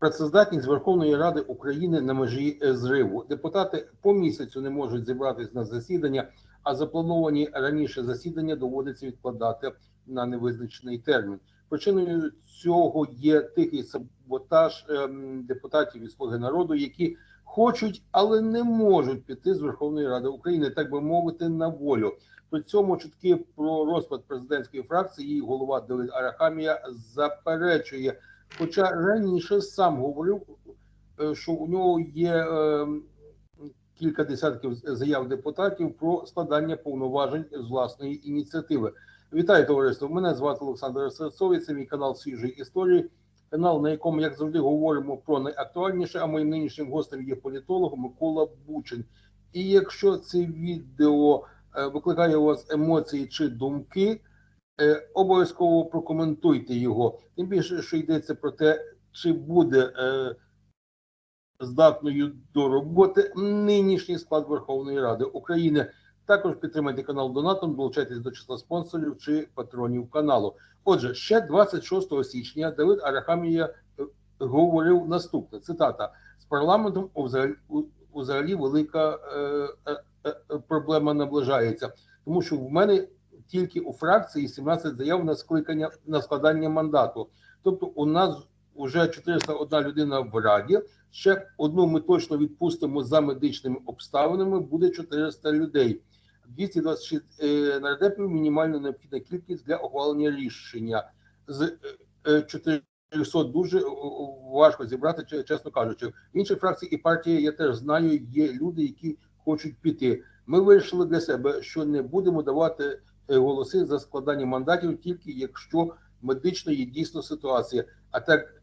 Працездатність Верховної Ради України на межі е, зриву. Депутати по місяцю не можуть зібратись на засідання, а заплановані раніше засідання доводиться відкладати на невизначений термін. Причиною цього є тихий саботаж ем, депутатів від Слуги народу, які хочуть, але не можуть піти з Верховної Ради України, так би мовити, на волю. При цьому чутки про розпад президентської фракції її голова Давид Арахамія заперечує. Хоча раніше сам говорив, е, що у нього є е, кілька десятків заяв депутатів про складання повноважень з власної ініціативи. Вітаю товариство! Мене звати Олександр Серцовий, це мій канал свіжої історії. Канал, на якому, як завжди, говоримо про найактуальніше. А моїм нинішнім гостем є політолог Микола Бучин. І якщо це відео е, викликає у вас емоції чи думки, обов'язково прокоментуйте його. Тим більше, що йдеться про те, чи буде е, здатною до роботи нинішній склад Верховної Ради України. Також підтримайте канал Донатом, долучайтесь до числа спонсорів чи патронів каналу. Отже, ще 26 січня Давид Арахамія е, говорив наступне: цитата: з парламентом взагалі, велика е, е, е, проблема наближається, тому що в мене тільки у фракції 17 заяв на скликання на складання мандату. Тобто, у нас вже 401 людина в раді. Ще одну ми точно відпустимо за медичними обставинами. Буде 400 людей. 226 е, нардепів мінімально необхідна кількість для ухвалення рішення з е, е, 400 дуже е, важко зібрати, чесно кажучи. В інших фракцій і партії я теж знаю, є люди, які хочуть піти. Ми вирішили для себе, що не будемо давати е, голоси за складання мандатів, тільки якщо медично є дійсно ситуація. А так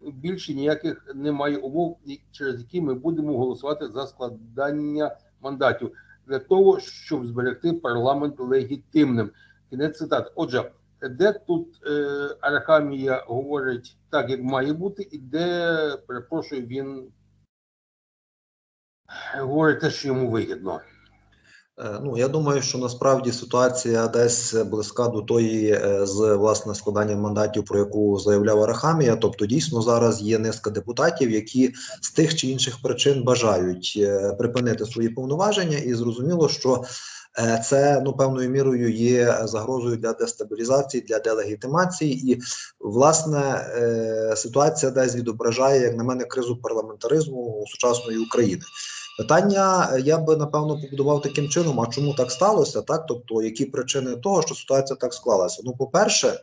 більше ніяких немає умов, через які ми будемо голосувати за складання мандатів для того, щоб зберегти парламент легітимним. Кінець цитат. Отже, де тут е, Арахамія говорить так, як має бути, і де, перепрошую, він говорить те, що йому вигідно. Е, Ну, я думаю, що насправді ситуація десь близька до тої е, з власне складанням мандатів, про яку заявляв Арахамія. Тобто, дійсно зараз є низка депутатів, які з тих чи інших причин бажають е, припинити свої повноваження, і зрозуміло, що це ну певною мірою є загрозою для дестабілізації, для делегітимації, і власне ситуація десь відображає, як на мене, кризу парламентаризму сучасної України. Питання е, я би напевно побудував таким чином: а чому так сталося? Так, тобто, які причини того, що ситуація так склалася? Ну, по-перше, е,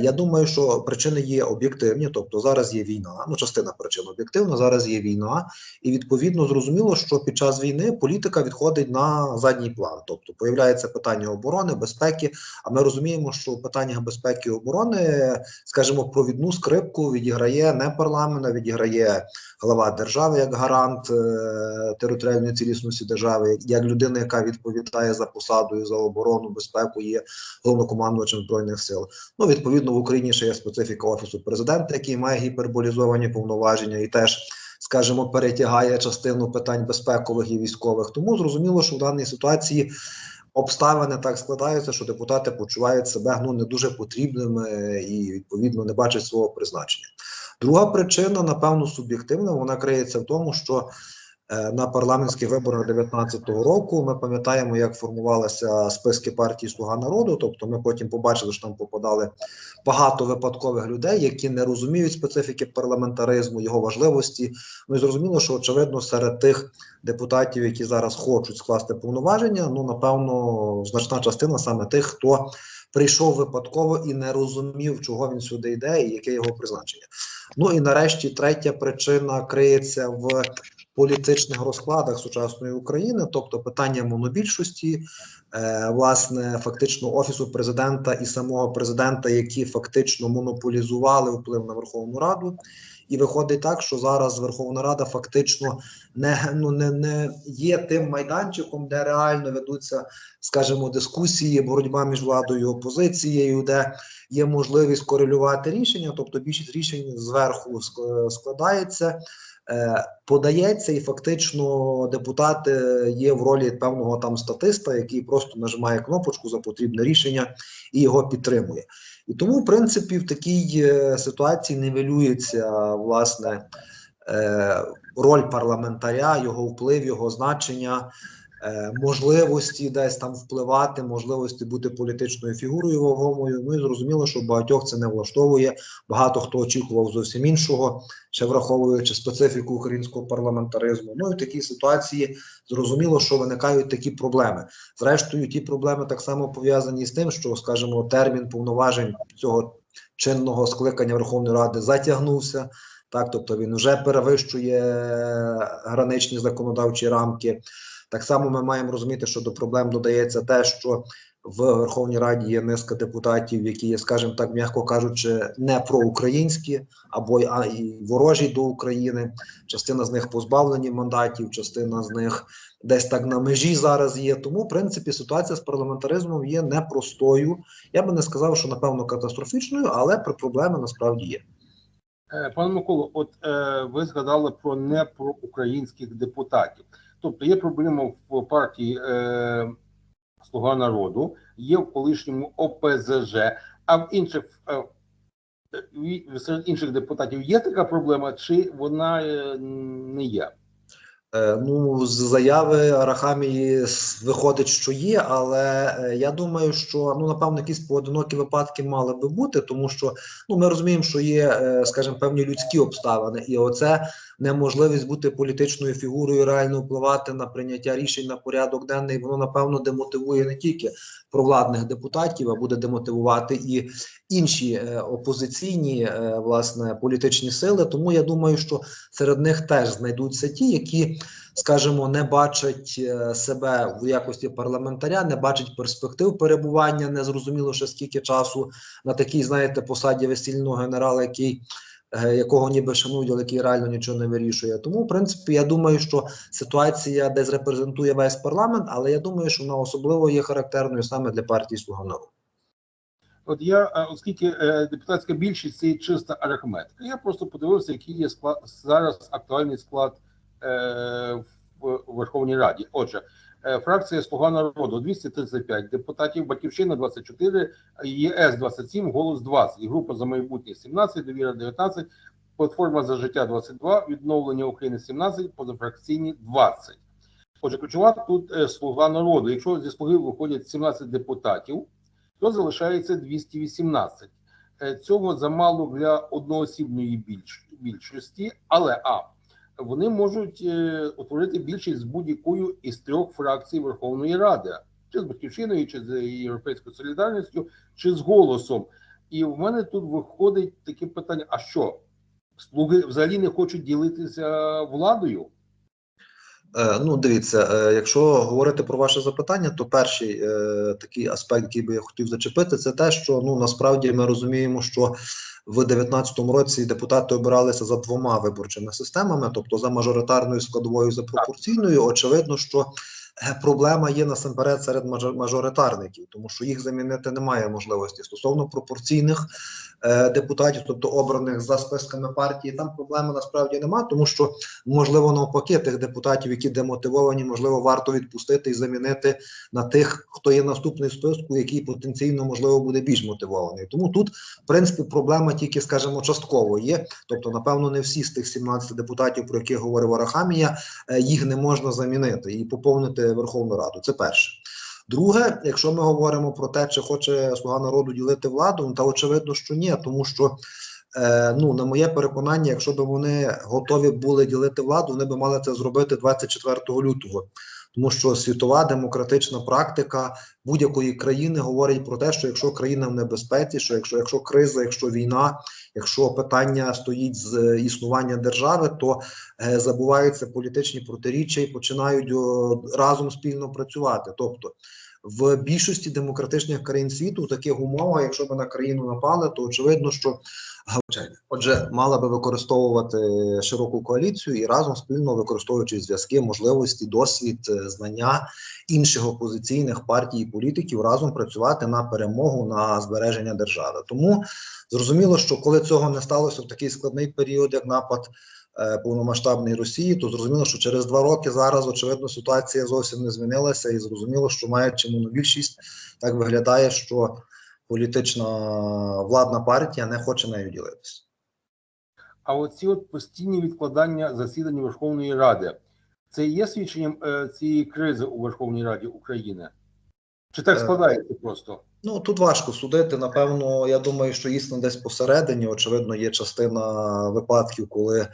я думаю, що причини є об'єктивні, тобто зараз є війна. Ну, частина причин об'єктивна, зараз є війна, і відповідно зрозуміло, що під час війни політика відходить на задній план. Тобто появляється питання оборони, безпеки. А ми розуміємо, що в питаннях безпеки і оборони, скажімо, провідну скрипку відіграє не парламент, а відіграє глава держави як гарант е, територіальної цілісності держави, як людина, яка відповідає за посадою за оборону, безпеку, є головнокомандувачем збройних сил. Ну відповідно в Україні ще є специфіка офісу президента, який має гіперболізовані повноваження і теж. Скажімо, перетягає частину питань безпекових і військових. Тому зрозуміло, що в даній ситуації обставини так складаються, що депутати почувають себе ну не дуже потрібними і відповідно не бачать свого призначення. Друга причина, напевно, суб'єктивна, вона криється в тому, що на парламентських виборах 2019 року ми пам'ятаємо, як формувалися списки партії Слуга народу. Тобто, ми потім побачили, що там попадали багато випадкових людей, які не розуміють специфіки парламентаризму, його важливості. Ну і зрозуміло, що очевидно серед тих депутатів, які зараз хочуть скласти повноваження, ну напевно, значна частина саме тих, хто прийшов випадково і не розумів, чого він сюди йде, і яке його призначення. Ну і нарешті третя причина криється в політичних розкладах сучасної України, тобто питання монобільшості, е, власне, фактично офісу президента і самого президента, які фактично монополізували вплив на Верховну Раду. І виходить так, що зараз Верховна Рада фактично не, ну, не, не є тим майданчиком, де реально ведуться, скажімо, дискусії, боротьба між владою і опозицією, де є можливість корелювати рішення, тобто більшість рішень зверху складається подається, і фактично депутат е, є в ролі певного там статиста, який просто нажимає кнопочку за потрібне рішення і його підтримує. І тому, в принципі, в такій е, ситуації нівелюється власне е, роль парламентаря, його вплив, його значення, е, можливості десь там впливати, можливості бути політичною фігурою вагомою. Ну і зрозуміло, що багатьох це не влаштовує. Багато хто очікував зовсім іншого, ще враховуючи специфіку українського парламентаризму. Ну і в такій ситуації зрозуміло, що виникають такі проблеми. Зрештою, ті проблеми так само пов'язані з тим, що, скажімо, термін повноважень цього чинного скликання Верховної Ради затягнувся. Так, тобто він вже перевищує граничні законодавчі рамки. Так само ми маємо розуміти, що до проблем додається те, що в Верховній Раді є низка депутатів, які є, скажімо так, м'яко кажучи, не проукраїнські або а, і ворожі до України. Частина з них позбавлені мандатів, частина з них десь так на межі зараз є. Тому, в принципі, ситуація з парламентаризмом є непростою. Я би не сказав, що напевно катастрофічною, але про проблеми насправді є. Е, Пане Миколо, от е, ви згадали про непроукраїнських депутатів. Тобто є проблема в партії е, Слуга народу, є в колишньому ОПЗЖ, а в інших е, серед інших депутатів є така проблема, чи вона е, не є? Е, Ну, з заяви Арахамії виходить, що є, але е, я думаю, що ну напевно якісь поодинокі випадки мали би бути, тому що ну ми розуміємо, що є, е, скажімо, певні людські обставини, і оце неможливість бути політичною фігурою, реально впливати на прийняття рішень на порядок денний. Воно напевно демотивує не тільки провладних депутатів, а буде демотивувати і інші е, опозиційні е, власне політичні сили. Тому я думаю, що серед них теж знайдуться ті, які, скажімо, не бачать е, себе в якості парламентаря, не бачать перспектив перебування, не зрозуміло ще скільки часу на такій, знаєте, посаді весільного генерала, який. Е, Якого ніби шанують, але який реально нічого не вирішує. Тому, в принципі, я думаю, що ситуація десь репрезентує весь парламент, але я думаю, що вона особливо є характерною саме для партії Слуга народу. От я, е, оскільки е, депутатська більшість це чиста арифметика, я просто подивився, який є склад зараз актуальний склад в Верховній Раді. Отже, фракція Слуга народу 235 депутатів, Батьківщина 24, ЄС 27, голос 20, і група за майбутнє 17, довіра 19, платформа за життя 22, відновлення України 17, позафракційні 20. Отже, ключова тут е, слуга народу. Якщо зі слуги виходять 17 депутатів, то залишається 218. Е, Цього замало для одноосібної більш, більшості, але а вони можуть е, утворити більшість з будь-якою із трьох фракцій Верховної Ради, чи з батьківщиною, чи з Європейською солідарністю, чи з голосом. І в мене тут виходить таке питання: а що? Слуги взагалі не хочуть ділитися владою? Е, Ну, дивіться, е, якщо говорити про ваше запитання, то перший е, такий аспект, який би я хотів зачепити, це те, що ну насправді ми розуміємо, що в 2019 році депутати обиралися за двома виборчими системами, тобто за мажоритарною складовою, за пропорційною. Очевидно, що е, проблема є насамперед серед мажор- мажоритарників, тому що їх замінити немає можливості стосовно пропорційних депутатів, тобто обраних за списками партії. Там проблеми насправді нема, тому що можливо навпаки тих депутатів, які демотивовані, можливо, варто відпустити і замінити на тих, хто є наступний в списку, який потенційно можливо буде більш мотивований. Тому тут, в принципі, проблема тільки, скажімо, частково є. Тобто, напевно, не всі з тих 17 депутатів, про яких говорив Арахамія, е, їх не можна замінити і поповнити Верховну Раду. Це перше. Друге, якщо ми говоримо про те, чи хоче слуга народу ділити владу, та очевидно, що ні, тому що Е, ну, на моє переконання, якщо б вони готові були ділити владу, вони б мали це зробити 24 лютого. Тому що світова демократична практика будь-якої країни говорить про те, що якщо країна в небезпеці, що якщо, якщо криза, якщо війна, якщо питання стоїть з е, існування держави, то е, забуваються політичні протиріччя і починають о, разом спільно працювати. Тобто в більшості демократичних країн світу в таких умовах, якщо б на країну напали, то очевидно, що. Отже, мала би використовувати широку коаліцію і разом спільно використовуючи зв'язки, можливості, досвід, е, знання інших опозиційних партій і політиків, разом працювати на перемогу на збереження держави. Тому зрозуміло, що коли цього не сталося в такий складний період, як напад повномасштабної Росії, то зрозуміло, що через два роки зараз очевидно ситуація зовсім не змінилася, і зрозуміло, що маючи монобільшість, так виглядає, що політична владна партія не хоче нею ділитися. А оці от постійні відкладання засідань Верховної Ради це є свідченням е, цієї кризи у Верховній Раді України? Чи так Е, складається просто? Ну тут важко судити. Напевно, я думаю, що істина десь посередині. Очевидно, є частина випадків, коли,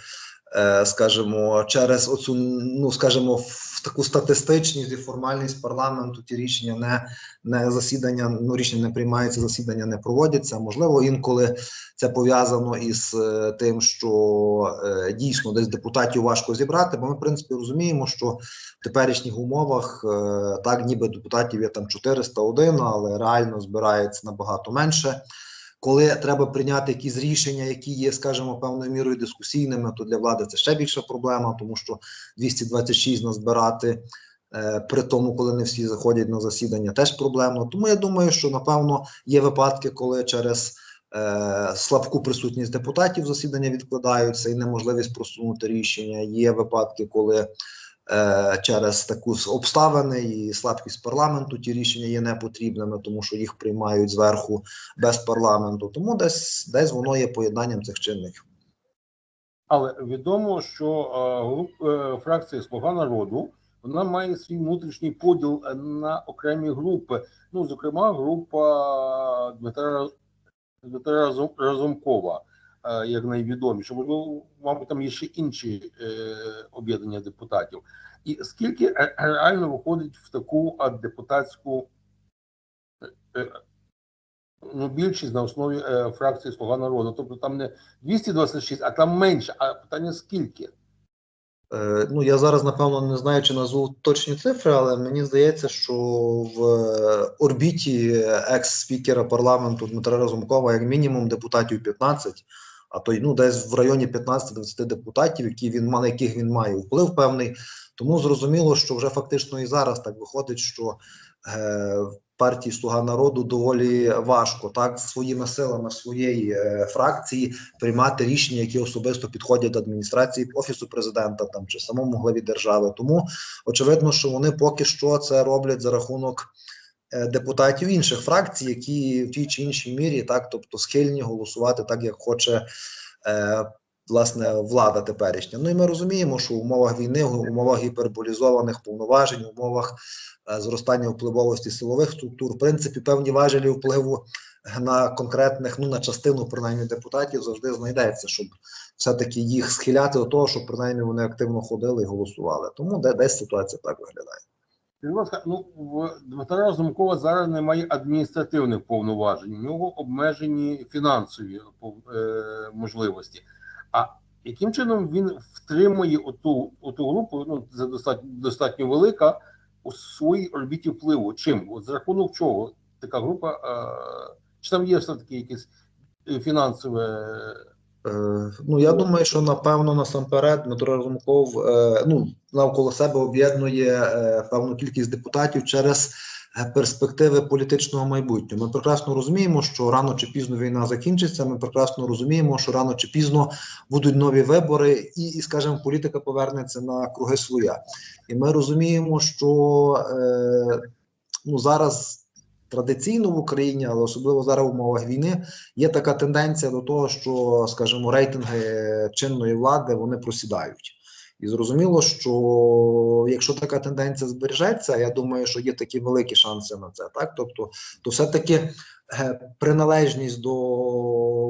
е, скажімо, через оцю, ну скажімо, в таку статистичність і формальність парламенту ті рішення не, не засідання, ну рішення не приймаються, засідання не проводяться. Можливо, інколи це пов'язано із е, тим, що е, дійсно десь депутатів важко зібрати, бо ми, в принципі, розуміємо, що в теперішніх умовах е, так, ніби депутатів є там 401, але реально збирається набагато менше. Коли треба прийняти якісь рішення, які є, скажімо, певною мірою дискусійними, то для влади це ще більша проблема, тому що 226 назбирати е, при тому, коли не всі заходять на засідання, теж проблемно. Тому я думаю, що напевно є випадки, коли через е, слабку присутність депутатів засідання відкладаються і неможливість просунути рішення. Є випадки, коли через таку обставини і слабкість парламенту ті рішення є непотрібними, тому що їх приймають зверху без парламенту. Тому десь десь воно є поєднанням цих чинників. Але відомо, що е, е, фракція Слуга народу вона має свій внутрішній поділ е, на окремі групи. Ну, зокрема, група Дмитра, Дмитра Разумкова, е, як найвідоміше. Можливо, мабуть, там є ще інші е, об'єднання депутатів. І скільки реально виходить в таку депутатську е, е, ну, більшість на основі е, фракції Слуга народу. Тобто там не 226, а там менше. А питання скільки? Е, ну я зараз напевно не знаю, чи назву точні цифри, але мені здається, що в е, орбіті екс-спікера парламенту Дмитра Разумкова як мінімум депутатів 15, а то й ну десь в районі 15-20 депутатів, які він на яких він має вплив певний. Тому зрозуміло, що вже фактично і зараз так виходить, що е, партії Слуга народу доволі важко так своїми силами своєї е, фракції приймати рішення, які особисто підходять до адміністрації офісу президента там чи самому главі держави. Тому очевидно, що вони поки що це роблять за рахунок депутатів інших фракцій, які в тій чи іншій мірі так, тобто схильні голосувати так, як хоче. Е, Власне, влада теперішня. Ну і ми розуміємо, що в умовах війни, в умовах гіперболізованих повноважень, в умовах е, зростання впливовості силових структур, в принципі, певні важелі впливу на конкретних, ну на частину принаймні депутатів завжди знайдеться, щоб все-таки їх схиляти до того, щоб принаймні вони активно ходили і голосували. Тому де десь ситуація так виглядає. Будь ласка, ну Дмитра Разумкова зараз немає адміністративних повноважень, у нього обмежені фінансові е, можливості. А яким чином він втримує оту, оту групу, ну це достатньо достатньо велика, у своїй орбіті впливу? Чим? От за рахунок чого така група? Е, чи там є все-таки якесь е, фінансове? Е, ну я думаю, що напевно насамперед Дмитро Разумков е, ну навколо себе об'єднує е, певну кількість депутатів через перспективи політичного майбутнього. Ми прекрасно розуміємо, що рано чи пізно війна закінчиться. Ми прекрасно розуміємо, що рано чи пізно будуть нові вибори, і, і скажімо, політика повернеться на круги своя. І ми розуміємо, що е, ну зараз. Традиційно в Україні, але особливо зараз в умовах війни, є така тенденція до того, що, скажімо, рейтинги чинної влади вони просідають. І зрозуміло, що якщо така тенденція збережеться, я думаю, що є такі великі шанси на це. Так, тобто, то все-таки е, приналежність до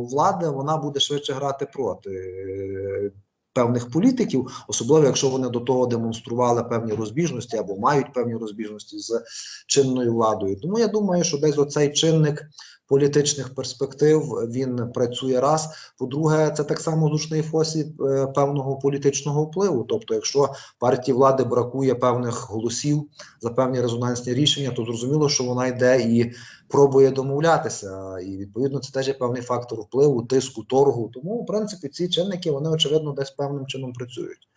влади вона буде швидше грати проти е, певних політиків, особливо якщо вони до того демонстрували певні розбіжності або мають певні розбіжності з чинною владою. Тому я думаю, що десь оцей чинник політичних перспектив він працює раз. По-друге, це так само зручний спосіб е, певного політичного впливу. Тобто, якщо партії влади бракує певних голосів за певні резонансні рішення, то зрозуміло, що вона йде і пробує домовлятися. І відповідно це теж є певний фактор впливу, тиску, торгу. Тому, в принципі, ці чинники вони очевидно десь певним чином працюють.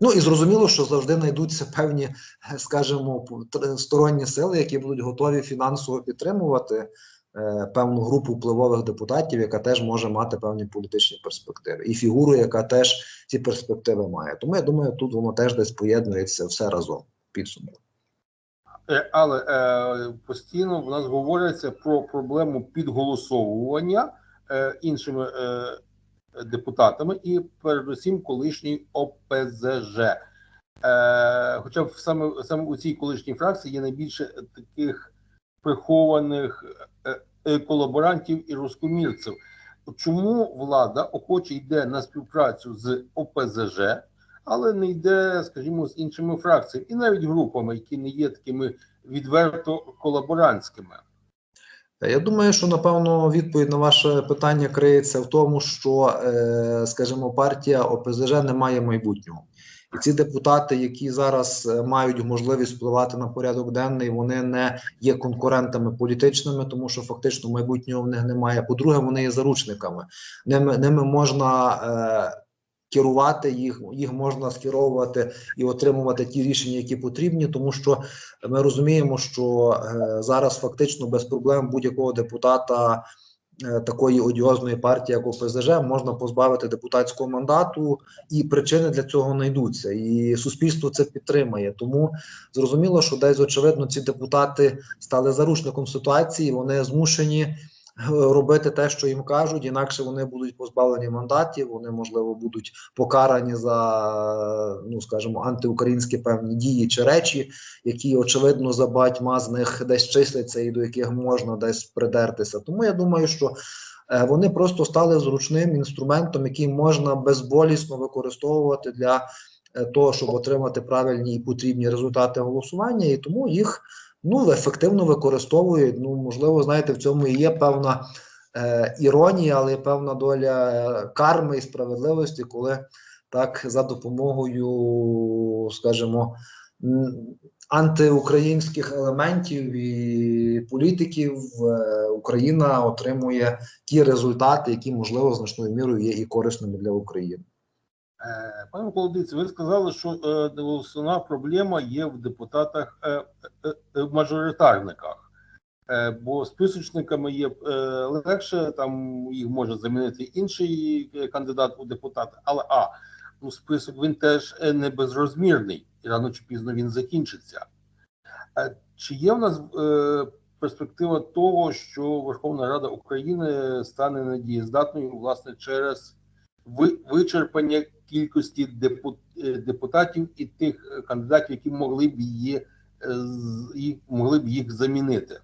Ну і зрозуміло, що завжди знайдуться певні, скажімо, сторонні сили, які будуть готові фінансово підтримувати певну групу впливових депутатів, яка теж може мати певні політичні перспективи, і фігуру, яка теж ці перспективи має. Тому я думаю, тут воно теж десь поєднується все разом підсумку. Е, Але е, постійно в нас говориться про проблему підголосовування е, іншими е, депутатами і передусім колишній ОПЗЖ. Е, хоча в саме, саме у цій колишній фракції є найбільше таких прихованих е, е, колаборантів і розкомірців. Чому влада охоче йде на співпрацю з ОПЗЖ, але не йде, скажімо, з іншими фракціями і навіть групами, які не є такими відверто колаборантськими? Я думаю, що напевно відповідь на ваше питання криється в тому, що, е, скажімо, партія ОПЗЖ не має майбутнього. І ці депутати, які зараз е, мають можливість впливати на порядок денний, вони не є конкурентами політичними, тому що фактично майбутнього в них немає. По-друге, вони є заручниками. Ними, ними можна е, керувати їх, їх можна скеровувати і отримувати ті рішення, які потрібні, тому що ми розуміємо, що е, зараз фактично без проблем будь-якого депутата такої одіозної партії, як ОПЗЖ, можна позбавити депутатського мандату, і причини для цього знайдуться. І суспільство це підтримає. Тому зрозуміло, що десь очевидно ці депутати стали заручником ситуації. Вони змушені е, робити те, що їм кажуть, інакше вони будуть позбавлені мандатів. Вони можливо будуть покарані за ну скажімо, антиукраїнські певні дії чи речі, які очевидно за багатьма з них десь числяться і до яких можна десь придертися. Тому я думаю, що е, вони просто стали зручним інструментом, який можна безболісно використовувати для е, того, щоб отримати правильні і потрібні результати голосування, і тому їх ну ефективно використовують. Ну можливо, знаєте, в цьому і є певна е, іронія, але певна доля е, карми і справедливості, коли так за допомогою, скажімо, антиукраїнських елементів і політиків е, Україна отримує ті результати, які можливо значною мірою є і корисними для України. Е, Пане Колодиці, ви сказали, що е, основна проблема є в депутатах е, мажоритарниках, бо списочниками є легше, там їх може замінити інший кандидат у депутати, але а ну список він теж не безрозмірний, і рано чи пізно він закінчиться. Чи є в нас перспектива того, що Верховна Рада України стане недієздатною власне через вичерпання кількості е, депутатів і тих кандидатів, які могли б її е, могли б їх замінити.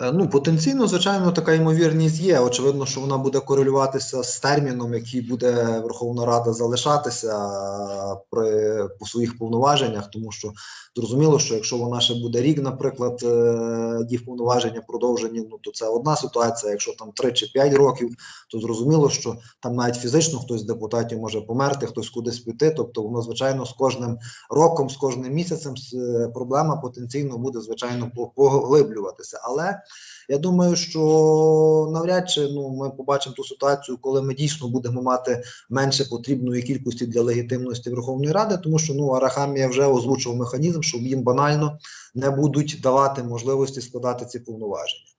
Е, Ну, потенційно, звичайно, така ймовірність є. Очевидно, що вона буде корелюватися з терміном, який буде Верховна Рада залишатися е, при по своїх повноваженнях, тому що зрозуміло, що якщо вона ще буде рік, наприклад, е, їх повноваження продовжені, ну то це одна ситуація. Якщо там 3 чи 5 років, то зрозуміло, що там навіть фізично хтось з депутатів може померти, хтось кудись піти. Тобто, воно звичайно з кожним роком, з кожним місяцем е, проблема потенційно буде звичайно по- поглиблюватися. Але я думаю, що навряд чи ну ми побачимо ту ситуацію, коли ми дійсно будемо мати менше потрібної кількості для легітимності Верховної Ради, тому що ну Арахамія вже озвучив механізм, що їм банально не будуть давати можливості складати ці повноваження.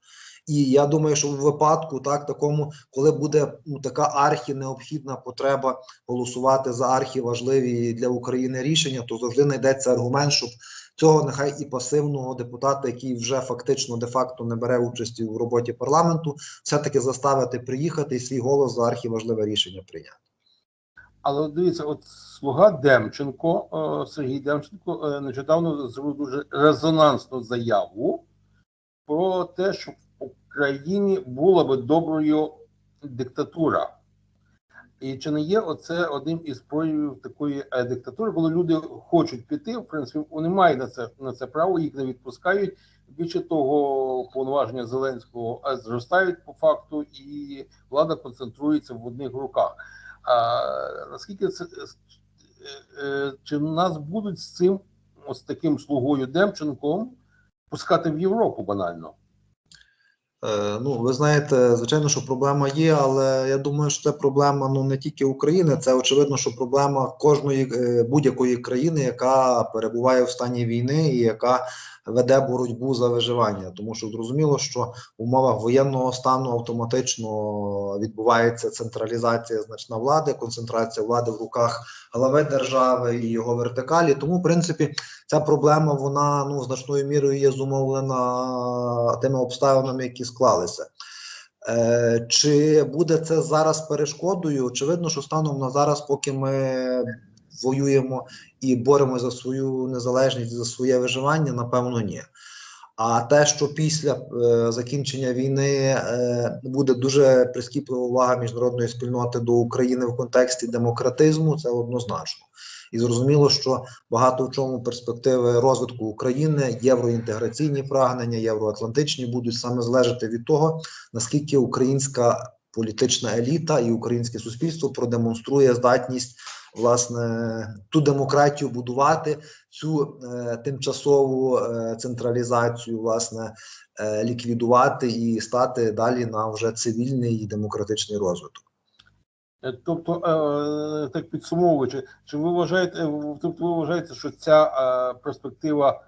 І я думаю, що в випадку так такому, коли буде ну, така архі необхідна потреба голосувати за архі важливі для України рішення, то завжди знайдеться аргумент, щоб цього нехай і пасивного депутата, який вже фактично де-факто не бере участі в роботі парламенту, все-таки заставити приїхати і свій голос за архіважливе рішення прийняти. Але дивіться, от слуга Демченко, е, Сергій Демченко е, нещодавно зробив дуже резонансну заяву про те, що в Україні була би доброю диктатура. І чи не є оце одним із проявів такої е, диктатури, коли люди хочуть піти, в принципі, вони мають на це на це право, їх не відпускають. Більше того, повноваження Зеленського е, зростають по факту, і влада концентрується в одних руках. А наскільки це е, чи нас будуть з цим ось таким слугою Демченком пускати в Європу банально? Е, Ну, ви знаєте, звичайно, що проблема є, але я думаю, що це проблема ну не тільки України, це очевидно, що проблема кожної е, будь-якої країни, яка перебуває в стані війни і яка веде боротьбу за виживання, тому що зрозуміло, що в умовах воєнного стану автоматично відбувається централізація значна влади, концентрація влади в руках глави держави і його вертикалі. Тому, в принципі, ця проблема вона ну значною мірою є зумовлена тими обставинами, які склалися. Е, чи буде це зараз перешкодою? Очевидно, що станом на зараз, поки ми воюємо і боремося за свою незалежність, за своє виживання, напевно, ні. А те, що після е, закінчення війни е, буде дуже прискіплива увага міжнародної спільноти до України в контексті демократизму, це однозначно. І зрозуміло, що багато в чому перспективи розвитку України, євроінтеграційні прагнення, євроатлантичні будуть саме залежати від того, наскільки українська політична еліта і українське суспільство продемонструє здатність власне ту демократію будувати, цю е, тимчасову е, централізацію, власне, е, ліквідувати і стати далі на вже цивільний і демократичний розвиток. Е, Тобто, е, так підсумовуючи, чи ви вважаєте, е, тобто ви вважаєте, що ця перспектива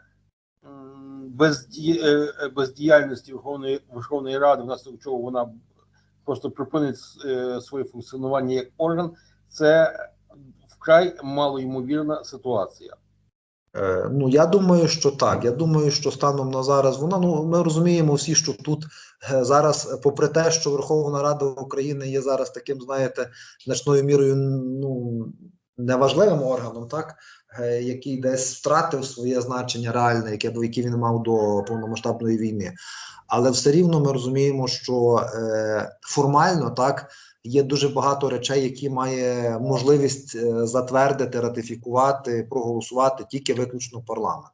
безді, бездіяльності Верховної Верховної Ради, внаслідок чого вона просто припинить своє функціонування як орган, це вкрай малоймовірна ситуація. Е, Ну, я думаю, що так. Я думаю, що станом на зараз вона ну ми розуміємо всі, що тут е, зараз, е, попри те, що Верховна Рада України є зараз таким, знаєте, значною мірою ну неважливим органом, так е, який десь втратив своє значення реальне, яке яке він мав до повномасштабної війни. Але все рівно ми розуміємо, що е, формально так є дуже багато речей, які має можливість е, затвердити, ратифікувати, проголосувати тільки виключно парламент.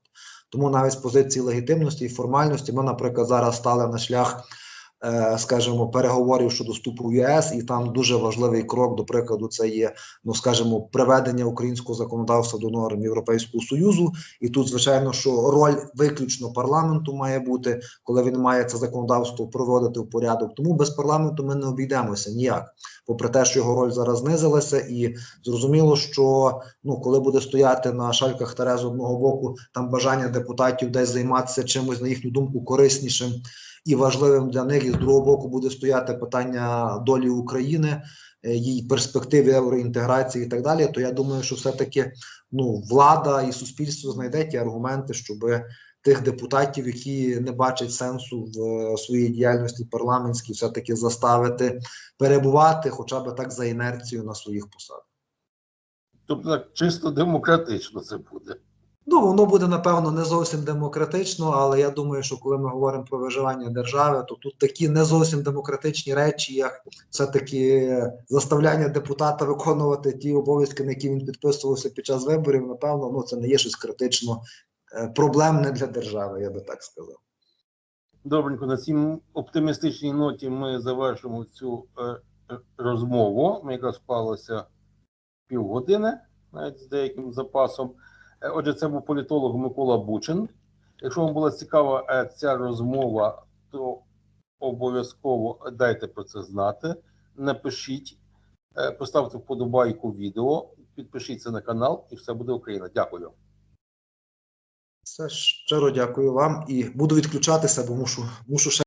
Тому навіть з позиції легітимності і формальності ми, наприклад, зараз стали на шлях, скажімо, переговорів щодо вступу в ЄС, і там дуже важливий крок, до прикладу, це є, ну скажімо, приведення українського законодавства до норм Європейського союзу. І тут, звичайно, що роль виключно парламенту має бути, коли він має це законодавство проводити в порядок. Тому без парламенту ми не обійдемося ніяк попри те, що його роль зараз знизилася, і зрозуміло, що ну коли буде стояти на шальках Терез одного боку, там бажання депутатів десь займатися чимось на їхню думку кориснішим і важливим для них, і з другого боку буде стояти питання долі України, е, її перспективи євроінтеграції і так далі. То я думаю, що все-таки ну влада і суспільство знайде ті аргументи, щоби тих депутатів, які не бачать сенсу в е, своїй діяльності парламентській, все таки заставити перебувати, хоча б так за інерцією на своїх посадах. Тобто, чисто демократично це буде. Ну воно буде напевно не зовсім демократично, але я думаю, що коли ми говоримо про виживання держави, то тут такі не зовсім демократичні речі, як все таки заставляння депутата виконувати ті обов'язки, на які він підписувався під час виборів. Напевно, ну це не є щось критично е, проблемне для держави, я би так сказав. Добренько, на цій оптимістичній ноті ми завершимо цю е, е, розмову. Ми якраз вклалося півгодини, навіть з деяким запасом. Е, Отже, це був політолог Микола Бучин. Якщо вам була цікава е, ця розмова, то обов'язково дайте про це знати. Напишіть, е, поставте вподобайку відео, підпишіться на канал, і все буде Україна. Дякую. Все щиро дякую вам і буду відключатися, бо мушу, мушу ще.